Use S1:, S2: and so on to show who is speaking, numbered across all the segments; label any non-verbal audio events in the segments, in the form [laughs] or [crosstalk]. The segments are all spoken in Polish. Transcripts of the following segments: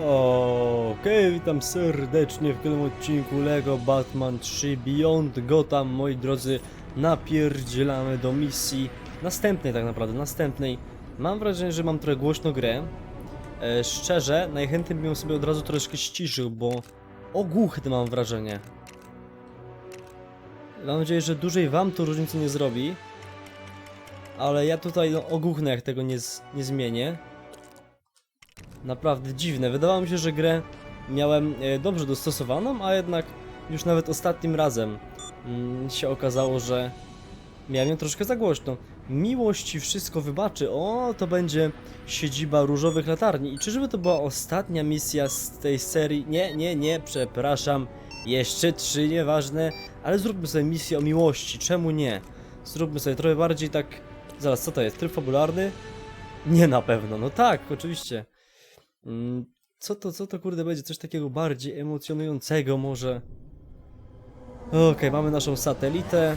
S1: Okej, witam serdecznie w kolejnym odcinku LEGO Batman 3 Beyond Gotham, moi drodzy, napierdzielamy do misji następnej tak naprawdę, następnej. Mam wrażenie, że mam trochę głośno grę. E, szczerze, najchętniej bym ją sobie od razu troszkę ściszył, bo ogłuchny mam wrażenie. Mam nadzieję, że dłużej wam to różnicy nie zrobi. Ale ja tutaj no, ogłuchnę, jak tego nie, nie zmienię. Naprawdę dziwne. Wydawało mi się, że grę miałem e, dobrze dostosowaną, a jednak już nawet ostatnim razem mm, się okazało, że miałem ją troszkę za głośno. Miłość ci wszystko wybaczy. O, to będzie siedziba różowych latarni. I czyżby to była ostatnia misja z tej serii? Nie, nie, nie, przepraszam. Jeszcze trzy, nieważne. Ale zróbmy sobie misję o miłości. Czemu nie? Zróbmy sobie trochę bardziej tak... Zaraz, co to jest? Tryb fabularny? Nie na pewno. No tak, oczywiście. Mm, Co to, co to kurde będzie? Coś takiego bardziej emocjonującego może? Okej, mamy naszą satelitę.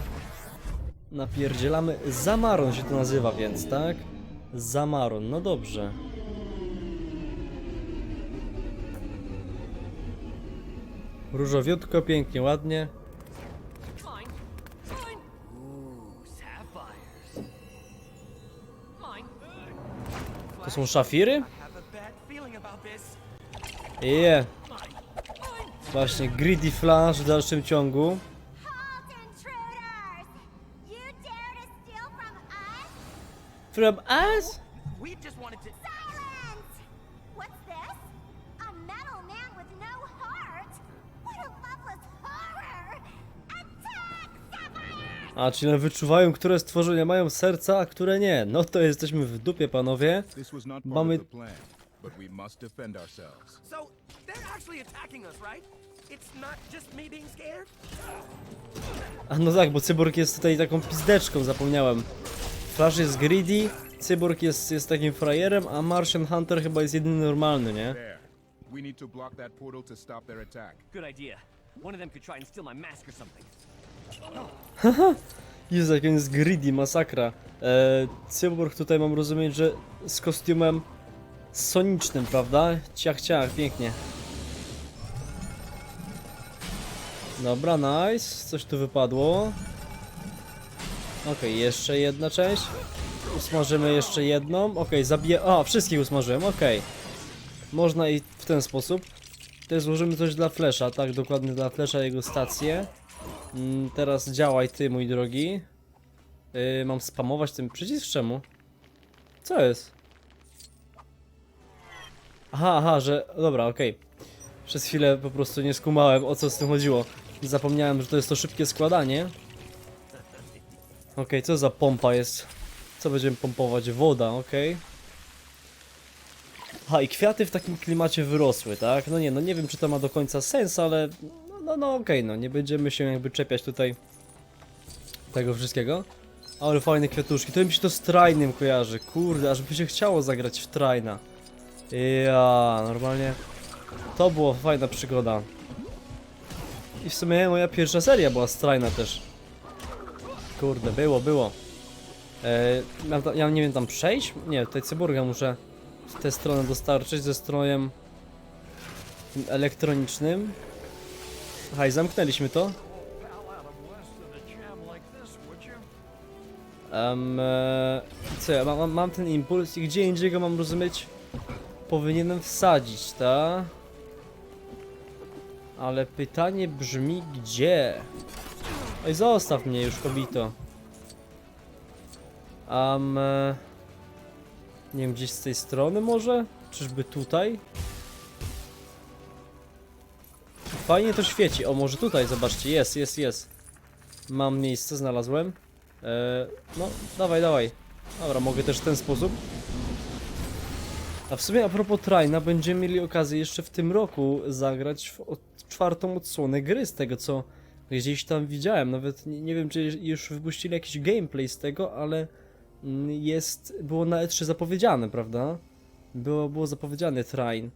S1: Napierdzielamy. Zamaron się to nazywa więc, tak? Zamaron, no dobrze. Różowiutko, pięknie, ładnie. To są szafiry? Je.
S2: Mine.
S1: właśnie Greedy Flash w dalszym ciągu.
S3: From us?
S2: We just wanted to.
S3: Silence! What's this? A metal man with no heart? What a loveless horror! Attack, Sapphire!
S1: A, czyli wyczuwają, które stworzenia mają serca, a które nie. No to jesteśmy w dupie, panowie.
S4: This was not part
S1: Mamy-
S4: of the plan, but we must defend ourselves.
S2: So they're actually attacking us, right? It's not just me being scared.
S1: A no tak, bo Cyborg jest tutaj taką pizdeczką, zapomniałem. Flash jest greedy, Cyborg jest, jest takim frajerem, a Martian Hunter chyba jest jedyny normalny, nie?
S4: There. We need to block that portal to stop their attack.
S2: Good idea. One of them could try and steal my mask or something. [laughs]
S1: Jezu, jak on jest greedy, masakra. Eee, Cyborg tutaj mam rozumieć, że z kostiumem sonicznym, prawda? Ciach, ciach, pięknie. Dobra, nice. Coś tu wypadło. Okej, jeszcze jedna część. Usmażymy jeszcze jedną. Okej, zabiję... A, wszystkich usmażyłem, okej. Można i w ten sposób. Tutaj złożymy coś dla Flesza, tak? Dokładnie dla Flesza jego stację. Mm, teraz działaj ty, mój drogi. Yy, mam spamować ten przycisk? Czemu? Co jest? Aha, aha, że... Dobra, okej. Przez chwilę po prostu nie skumałem, o co z tym chodziło. Zapomniałem, że to jest to szybkie składanie. Okej, co za pompa jest? Co będziemy pompować? Woda, okej. Aha, i kwiaty w takim klimacie wyrosły, tak? No nie, no nie wiem, czy to ma do końca sens, ale... No, no, no okej, no nie będziemy się jakby czepiać tutaj tego wszystkiego. Ale fajne kwiatuszki, to mi się to z Trajnym kojarzy, kurde, aż by się chciało zagrać w Trajna. Ja, normalnie to była fajna przygoda. I w sumie moja pierwsza seria była z Trajna też. Kurde, było, było. E, ja, ja nie wiem tam przejść? Nie, tutaj cyborga muszę w tę stronę dostarczyć ze strojem tym elektronicznym. Aha, zamknęliśmy to. Um, co ja, mam, mam ten impuls i gdzie indziej go mam rozumieć? Powinienem wsadzić, ta? Ale pytanie brzmi gdzie? Oj, zostaw mnie już, kobito. Um, e, nie wiem, gdzieś z tej strony może? Czyżby tutaj? Fajnie to świeci. O, może tutaj, zobaczcie, jest, jest, jest. Mam miejsce, znalazłem. E, no, dawaj, dawaj. Dobra, mogę też w ten sposób. A w sumie a propos Trajna, będziemy mieli okazję jeszcze w tym roku zagrać w czwartą odsłonę gry z tego co gdzieś tam widziałem. Nawet nie, nie wiem czy już wypuścili jakiś gameplay z tego, ale mm, jest, było na E3 zapowiedziane, prawda? Było, było zapowiedziane Train.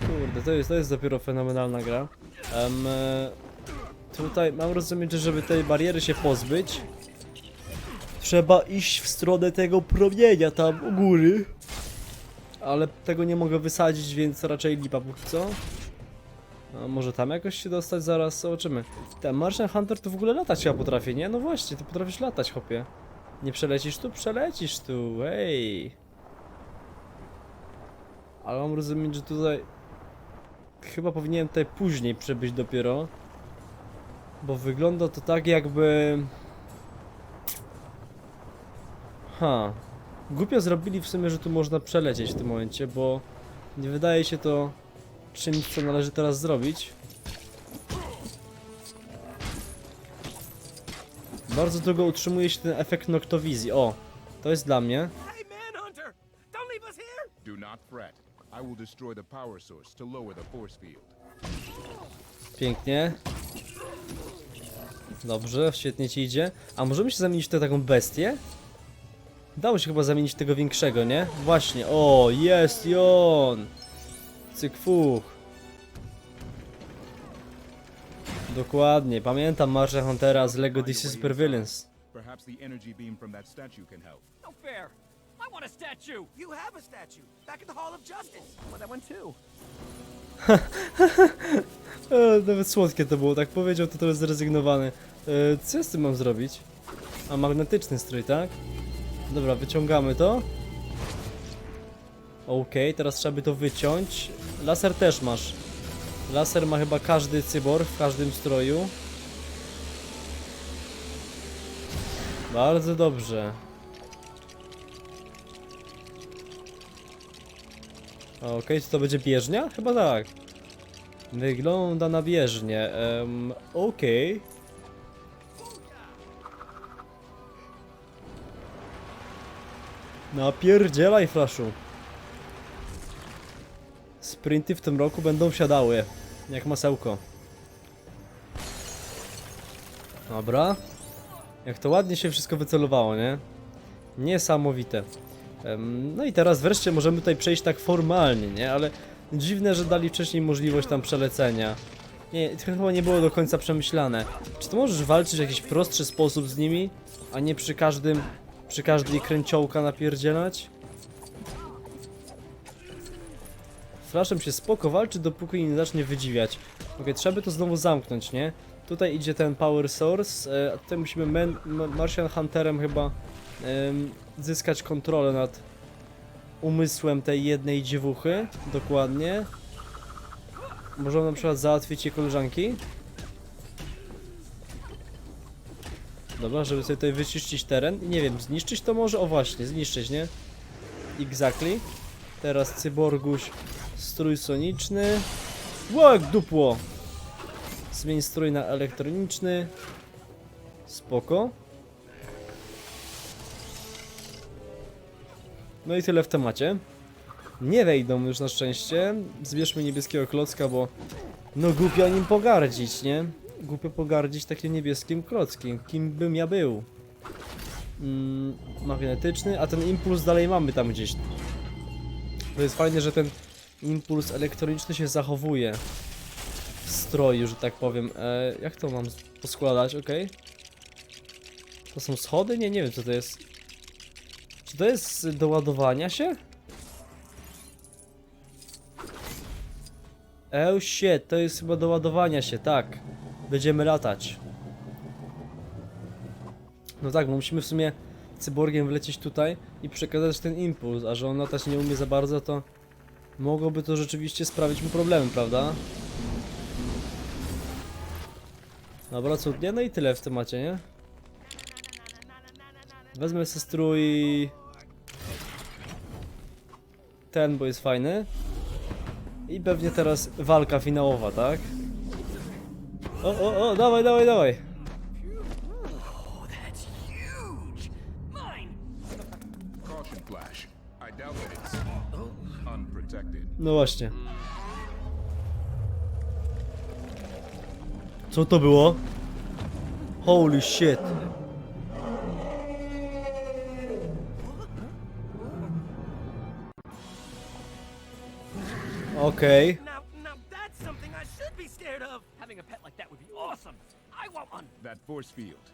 S1: Kurde, to jest, to jest dopiero fenomenalna gra. E, tutaj mam rozumieć, że żeby tej bariery się pozbyć, trzeba iść w stronę tego promienia tam u góry. Ale tego nie mogę wysadzić, więc raczej lipa póki co. A może tam jakoś się dostać zaraz, zobaczymy. Ten Martian Hunter to w ogóle latać chyba potrafi, nie? No właśnie, ty potrafisz latać, hopie. Nie przelecisz tu? Przelecisz tu, hej. Ale mam rozumieć, że tutaj... Chyba powinienem tutaj później przebyć dopiero. Bo wygląda to tak jakby... Ha. Głupio zrobili w sumie, że tu można przelecieć w tym momencie, bo nie wydaje się to czymś, co należy teraz zrobić. Bardzo długo utrzymuje się ten efekt noktowizji. O, to jest dla mnie.
S2: Hey, Manhunter! Don't leave us here!
S4: Do not fret. I will destroy the power source to lower the force field.
S1: Pięknie. Dobrze, świetnie ci idzie. A możemy się zamienić w tę taką bestię? Dało się chyba zamienić tego większego, nie? Właśnie, o, jest i on! Cyk fuch. Dokładnie, pamiętam Marsha Huntera z Lego DC Super Villains.
S4: Perhaps the energy beam from that statue can help.
S5: No fair. I want a statue.
S2: You have a statue back in the Hall of Justice.
S5: Well, that one too. [laughs]
S1: E, nawet słodkie to było, tak powiedział, to trochę zrezygnowany. E, co ja z tym mam zrobić? A, magnetyczny strój, tak? Dobra, wyciągamy to. Okej, teraz trzeba by to wyciąć. Laser też masz. Laser ma chyba każdy cybor w każdym stroju. Bardzo dobrze. Okej, czy to będzie bieżnia? Chyba tak. Wygląda na bieżnie. Um, Okej. Napierdzielaj, Flashu. Sprinty w tym roku będą wsiadały. Jak masełko. Dobra. Jak to ładnie się wszystko wycelowało, nie? Niesamowite. No i teraz wreszcie możemy tutaj przejść tak formalnie, nie? Ale dziwne, że dali wcześniej możliwość tam przelecenia. Nie, to chyba nie było do końca przemyślane. Czy to możesz walczyć w jakiś prostszy sposób z nimi, a nie przy każdym, przy każdej kręciołka napierdzielać? Flashem się spoko walczy, dopóki nie zacznie wydziwiać. Okej, trzeba by to znowu zamknąć, nie? Tutaj idzie ten power source, e, a tutaj musimy Men Ma- Martian Hunterem chyba em, zyskać kontrolę nad umysłem tej jednej dziewuchy, dokładnie. Możemy na przykład załatwić jej koleżanki. Dobra, żeby sobie tutaj wyczyścić teren. I nie wiem, zniszczyć to może? O właśnie, zniszczyć, nie? Exactly. Teraz cyborguś, strój soniczny. Ło, jak dupło! Zmień strój na elektroniczny. Spoko. No i tyle w temacie. Nie wejdą już na szczęście. Zbierzmy niebieskiego klocka, bo no głupio nim pogardzić, nie? Głupio pogardzić takim niebieskim klockiem. Kim bym ja był? Mm, magnetyczny, a ten impuls dalej mamy tam gdzieś. To jest fajne, że ten impuls elektroniczny się zachowuje w stroju, że tak powiem. E, jak to mam poskładać? Ok. To są schody? Nie, nie wiem co to jest. Czy to jest do ładowania się? Oh shit, to jest chyba do ładowania się, tak. Będziemy latać. No tak, bo musimy w sumie cyborgiem wlecieć tutaj i przekazać ten impuls, a że on latać nie umie za bardzo, to mogłoby to rzeczywiście sprawić mu problemy, prawda? Dobra, cudnie, no i tyle w temacie, nie? Wezmę sobie strój... Ten, bo jest fajny. I pewnie teraz walka finałowa, tak? O, o, o, dawaj, dawaj, dawaj.
S5: Oh, that's huge. Mine.
S4: Caution flash. I doubt that it's unprotected.
S1: No właśnie. Co to było? Holy shit. Okej.
S2: Now,
S5: awesome. I want one.
S4: That force field.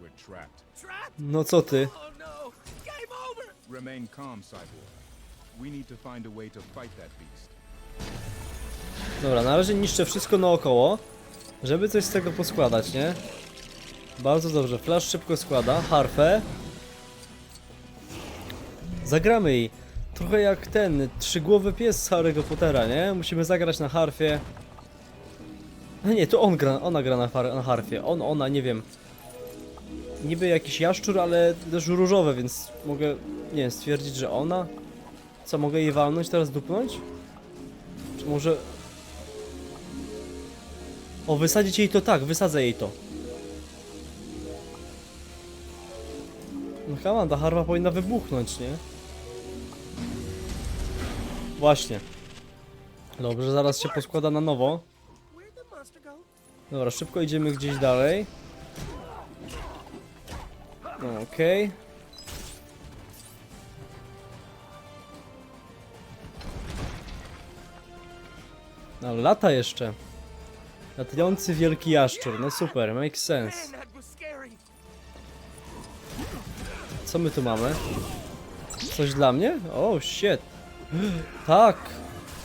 S4: We're trapped.
S2: Trapped?
S1: No co ty?
S2: Oh no! Game over!
S4: Remain calm, cyborg. We need to find a way to fight that beast.
S1: Dobra, na razie niszczę wszystko naokoło, żeby coś z tego poskładać, nie? Bardzo dobrze, Flash szybko składa, harfę. Zagramy jej. Trochę jak ten trzygłowy pies z Harry'ego Pottera, nie? Musimy zagrać na harfie. A nie, to on gra, ona gra na, har na harfie. On, ona, nie wiem. Niby jakiś jaszczur, ale też różowe, więc mogę, nie wiem, stwierdzić, że ona. Co, mogę jej walnąć teraz, dupnąć? Czy może... O, wysadzić jej to tak, wysadzę jej to. No come on, ta harwa powinna wybuchnąć, nie? Właśnie. Dobrze, zaraz się poskłada na nowo. Dobra, szybko idziemy gdzieś dalej. No, Okej. No, lata jeszcze. Latający wielki jaszczur, no super, makes sense. Co my tu mamy? Coś dla mnie? Oh, shit. [gasps] Tak,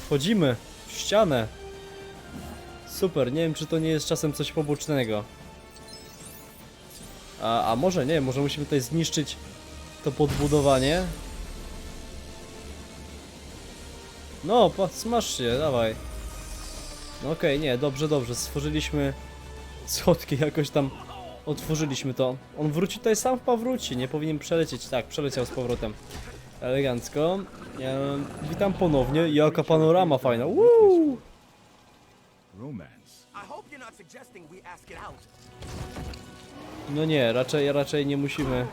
S1: wchodzimy w ścianę. Super, nie wiem czy to nie jest czasem coś pobocznego. A, a może nie, może musimy tutaj zniszczyć to podbudowanie. No, smaż się, dawaj. No okej, nie, dobrze, dobrze, stworzyliśmy schodki, [laughs] jakoś tam otworzyliśmy to. On wróci tutaj sam chyba wróci, nie powinien przelecieć, tak, przeleciał z powrotem. Elegancko. Witam ponownie, jaka panorama fajna, Woo!
S4: Romance.
S2: I hope you're not suggesting we ask it out.
S1: No nie, raczej, raczej nie musimy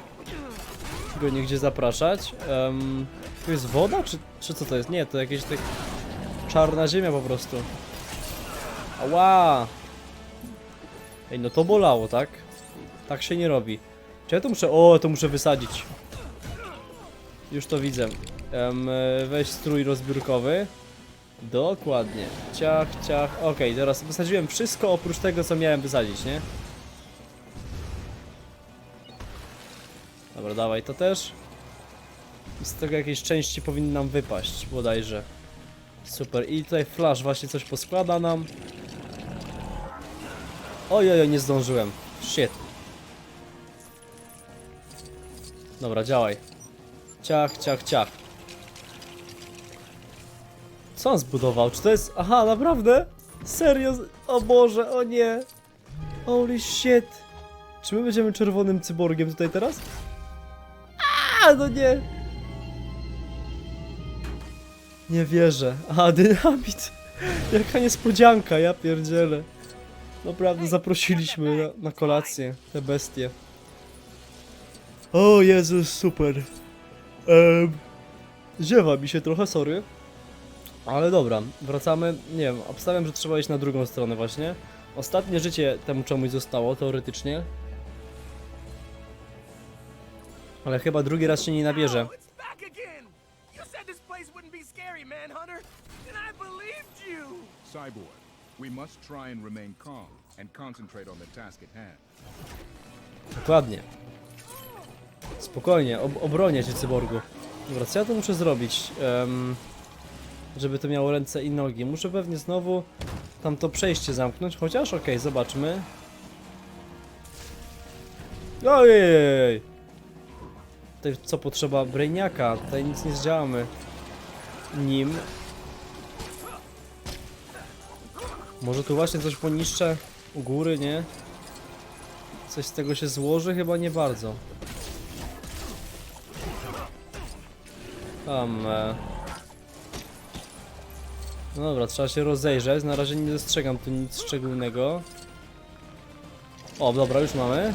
S1: go nigdzie zapraszać. Um, tu jest woda, czy, czy co to jest? Nie, to jakieś tak czarna ziemia po prostu. Ała! Ej, no to bolało, tak? Tak się nie robi. Czy ja to muszę... O, to muszę wysadzić. Już to widzę. E, weź strój rozbiórkowy. Dokładnie. Ciach, ciach. Okej, teraz wysadziłem wszystko oprócz tego, co miałem wysadzić, nie? Dobra, dawaj to też. Z tego jakieś części powinny nam wypaść, bodajże. Super, i tutaj Flash właśnie coś poskłada nam. Ojej, nie zdążyłem. Shit. Dobra, działaj. Ciach, ciach, ciach. Co on zbudował? Czy to jest... Aha, naprawdę? Serio? O Boże, o nie. Holy shit. Czy my będziemy czerwonym cyborgiem tutaj teraz? A, no nie. Nie wierzę. A, [laughs] dynamit. Jaka niespodzianka, ja pierdzielę. Naprawdę zaprosiliśmy na, na kolację te bestie. O Jezus, super. Um, ziewa mi się trochę, sorry. Ale dobra, wracamy. Nie wiem, obstawiam, że trzeba iść na drugą stronę właśnie. Ostatnie życie temu czemuś zostało, teoretycznie. Ale chyba drugi raz się nie nabierze.
S4: Cyborg, we must try and remain calm and concentrate on the task at hand.
S1: Dokładnie. Spokojnie, ob obronię cię, cyborgu. Dobra, co ja to muszę zrobić? Em, żeby to miało ręce i nogi. Muszę pewnie znowu tam to przejście zamknąć, chociaż okej, zobaczmy. Ojej! Tutaj co potrzeba brainiaka, tutaj nic nie zdziałamy nim. Może tu właśnie coś poniszczę u góry, nie? Coś z tego się złoży? Chyba nie bardzo. Tam. E... No dobra, trzeba się rozejrzeć. Na razie nie dostrzegam tu nic szczególnego. O, dobra, już mamy.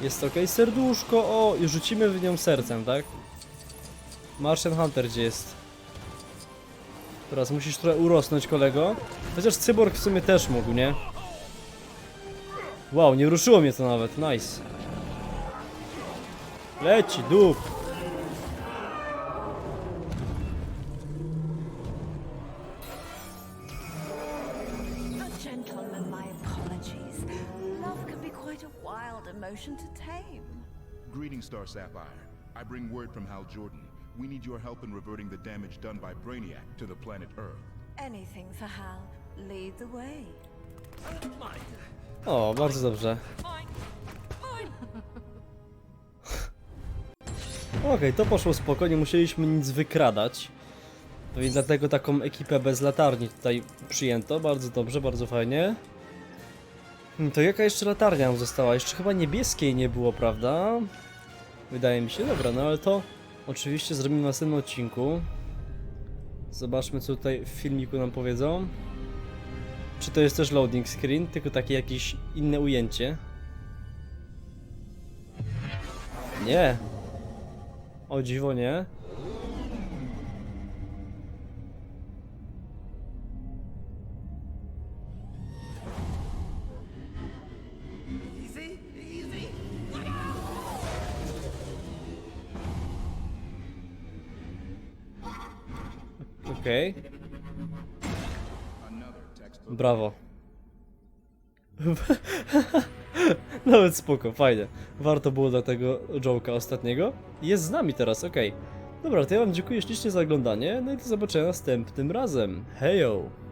S1: Jest ok. Serduszko. O, i rzucimy w nią sercem, tak? Martian Hunter gdzie jest? Teraz musisz trochę urosnąć, kolego. Chociaż cyborg w sumie też mógł, nie? Wow, nie ruszyło mnie to nawet, nice. Leci, dup.
S6: Quite a wild emotion to tame.
S4: Greetings, Star Sapphire. I bring word from Hal Jordan. we need your help in reverting the damage done by Brainiac to the planet Earth.
S6: Anything for Hal. Lead the way.
S1: O, bardzo dobrze. [laughs] Okej, to poszło spoko, nie musieliśmy nic wykradać. No i dlatego taką ekipę bez latarni tutaj przyjęto. Bardzo dobrze, bardzo fajnie. Hmm, To jaka jeszcze latarnia nam została? Jeszcze chyba niebieskiej nie było, prawda? Wydaje mi się, dobra, no ale to oczywiście zrobimy w następnym odcinku. Zobaczmy co tutaj w filmiku nam powiedzą. Czy to jest też loading screen, tylko takie jakieś inne ujęcie? Nie. O dziwo nie. Okej,
S4: textbook.
S1: brawo. [laughs] Nawet spoko, fajnie. Warto było dla tego Joke'a ostatniego. Jest z nami teraz, okej. Dobra, to ja wam dziękuję ślicznie za oglądanie, no i do zobaczenia następnym razem. Hejo!